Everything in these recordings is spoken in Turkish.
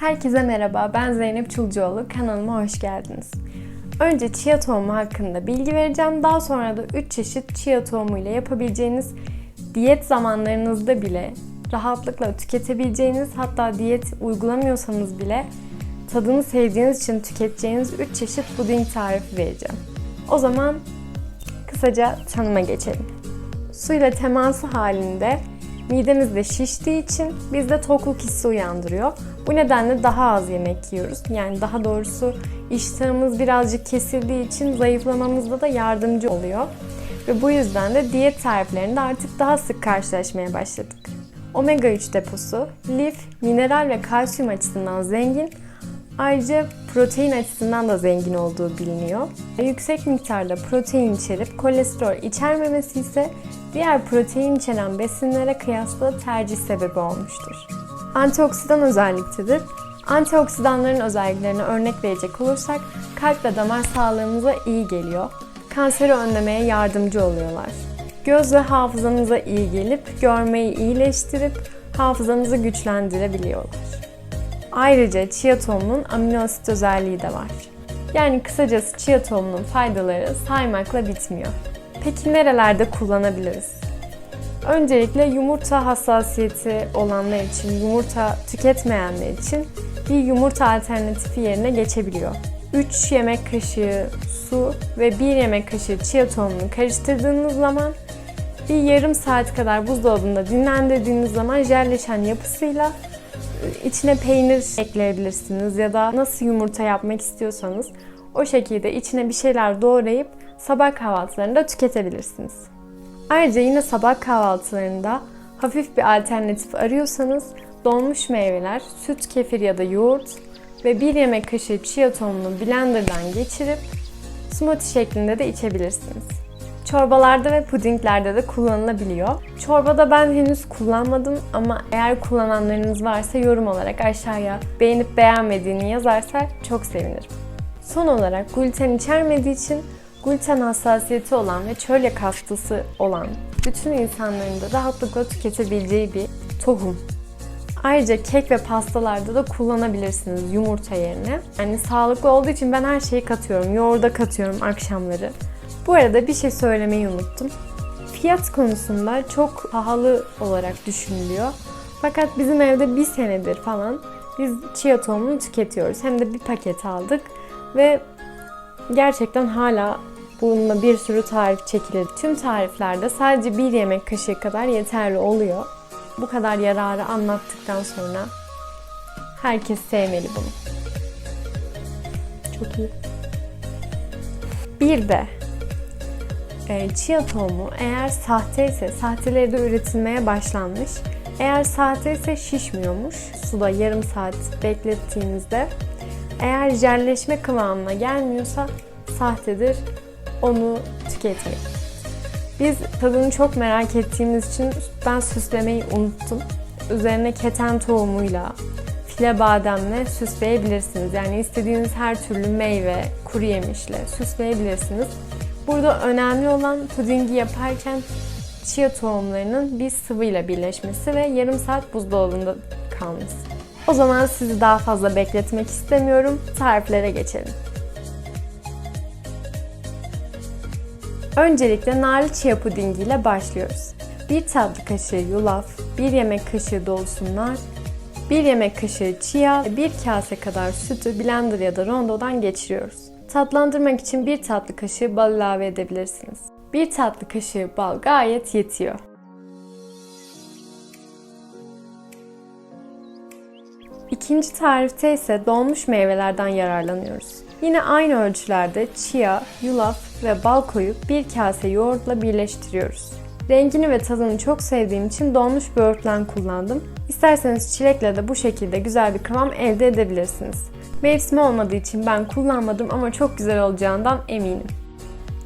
Herkese merhaba, ben Zeynep Çulcuoğlu. Kanalıma hoş geldiniz. Önce chia tohumu hakkında bilgi vereceğim. Daha sonra da 3 çeşit chia tohumu ile yapabileceğiniz, diyet zamanlarınızda bile rahatlıkla tüketebileceğiniz, hatta diyet uygulamıyorsanız bile tadını sevdiğiniz için tüketeceğiniz 3 çeşit puding tarifi vereceğim. O zaman kısaca tanıma geçelim. Suyla teması halinde midemizde şiştiği için bizde tokluk hissi uyandırıyor. Bu nedenle daha az yemek yiyoruz. Yani daha doğrusu iştahımız birazcık kesildiği için zayıflamamızda da yardımcı oluyor. Ve bu yüzden de diyet tariflerinde artık daha sık karşılaşmaya başladık. Omega 3 deposu, lif, mineral ve kalsiyum açısından zengin, ayrıca protein açısından da zengin olduğu biliniyor. Yüksek miktarda protein içerip kolesterol içermemesi ise diğer protein içeren besinlere kıyasla tercih sebebi olmuştur. Antioksidan özelliktedir. Antioksidanların özelliklerine örnek verecek olursak kalp ve damar sağlığımıza iyi geliyor. Kanseri önlemeye yardımcı oluyorlar. Göz ve hafızanıza iyi gelip görmeyi iyileştirip hafızanızı güçlendirebiliyorlar. Ayrıca chia tohumunun amino asit özelliği de var. Yani kısacası chia tohumunun faydaları saymakla bitmiyor. Peki nerelerde kullanabiliriz? Öncelikle yumurta hassasiyeti olanlar için, yumurta tüketmeyenler için bir yumurta alternatifi yerine geçebiliyor. 3 yemek kaşığı su ve 1 yemek kaşığı chia tohumunu karıştırdığınız zaman bir yarım saat kadar buzdolabında dinlendirdiğiniz zaman jelleşen yapısıyla içine peynir ekleyebilirsiniz ya da nasıl yumurta yapmak istiyorsanız o şekilde içine bir şeyler doğrayıp sabah kahvaltılarında tüketebilirsiniz. Ayrıca yine sabah kahvaltılarında hafif bir alternatif arıyorsanız donmuş meyveler, süt, kefir ya da yoğurt ve bir yemek kaşığı chia tohumunu blenderdan geçirip smoothie şeklinde de içebilirsiniz. Çorbalarda ve pudinglerde de kullanılabiliyor. Çorbada ben henüz kullanmadım ama eğer kullananlarınız varsa yorum olarak aşağıya beğenip beğenmediğini yazarsa çok sevinirim. Son olarak gluten içermediği için gluten hassasiyeti olan ve çölyak hastası olan bütün insanların da rahatlıkla tüketebileceği bir tohum. Ayrıca kek ve pastalarda da kullanabilirsiniz yumurta yerine. Yani sağlıklı olduğu için ben her şeyi katıyorum. Yoğurda katıyorum akşamları. Bu arada bir şey söylemeyi unuttum. Fiyat konusunda çok pahalı olarak düşünülüyor. Fakat bizim evde bir senedir falan biz chia tohumunu tüketiyoruz. Hem de bir paket aldık ve gerçekten hala bununla bir sürü tarif çekilir. Tüm tariflerde sadece bir yemek kaşığı kadar yeterli oluyor. Bu kadar yararı anlattıktan sonra herkes sevmeli bunu. Çok iyi. Bir de chia tohumu eğer sahte ise, sahteleri de üretilmeye başlanmış. Eğer sahte ise şişmiyormuş. Suda yarım saat beklettiğinizde. Eğer jelleşme kıvamına gelmiyorsa sahtedir. Onu tüketmeyin. Biz tadını çok merak ettiğimiz için ben süslemeyi unuttum. Üzerine keten tohumuyla, file bademle süsleyebilirsiniz. Yani istediğiniz her türlü meyve, kuru yemişle süsleyebilirsiniz. Burada önemli olan pudingi yaparken chia tohumlarının bir sıvıyla birleşmesi ve yarım saat buzdolabında kalması. O zaman sizi daha fazla bekletmek istemiyorum. Tariflere geçelim. Öncelikle narlı chia pudingi ile başlıyoruz. 1 tatlı kaşığı yulaf, 1 yemek kaşığı dolusu nar, 1 yemek kaşığı chia ve 1 kase kadar sütü blender ya da rondodan geçiriyoruz. Tatlandırmak için 1 tatlı kaşığı bal ilave edebilirsiniz. 1 tatlı kaşığı bal gayet yetiyor. İkinci tarifte ise donmuş meyvelerden yararlanıyoruz. Yine aynı ölçülerde chia, yulaf ve bal koyup bir kase yoğurtla birleştiriyoruz. Rengini ve tadını çok sevdiğim için donmuş böğürtlen kullandım. İsterseniz çilekle de bu şekilde güzel bir kıvam elde edebilirsiniz. Mevsimi olmadığı için ben kullanmadım ama çok güzel olacağından eminim.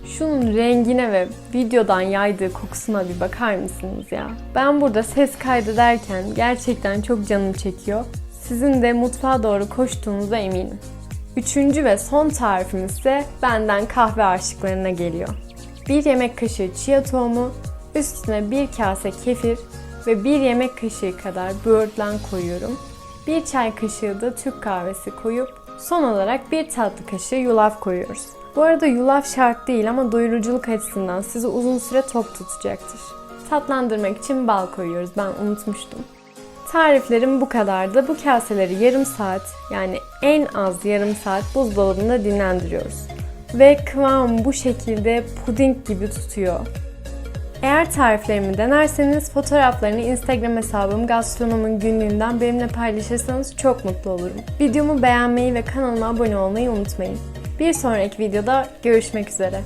Şunun rengine ve videodan yaydığı kokusuna bir bakar mısınız ya? Ben burada ses kaydederken gerçekten çok canım çekiyor. Sizin de mutfağa doğru koştuğunuza eminim. Üçüncü ve son tarifimiz ise benden kahve aşıklarına geliyor. Bir yemek kaşığı chia tohumu, üstüne bir kase kefir ve bir yemek kaşığı kadar böğürtlen koyuyorum. Bir çay kaşığı da Türk kahvesi koyup son olarak bir tatlı kaşığı yulaf koyuyoruz. Bu arada yulaf şart değil ama doyuruculuk açısından sizi uzun süre tok tutacaktır. Tatlandırmak için bal koyuyoruz. Ben unutmuştum. Tariflerim bu kadardı. Bu kaseleri yarım saat yani en az yarım saat buzdolabında dinlendiriyoruz. Ve kıvam bu şekilde puding gibi tutuyor. Eğer tariflerimi denerseniz fotoğraflarını Instagram hesabım Gastronom'un günlüğünden benimle paylaşırsanız çok mutlu olurum. Videomu beğenmeyi ve kanalıma abone olmayı unutmayın. Bir sonraki videoda görüşmek üzere.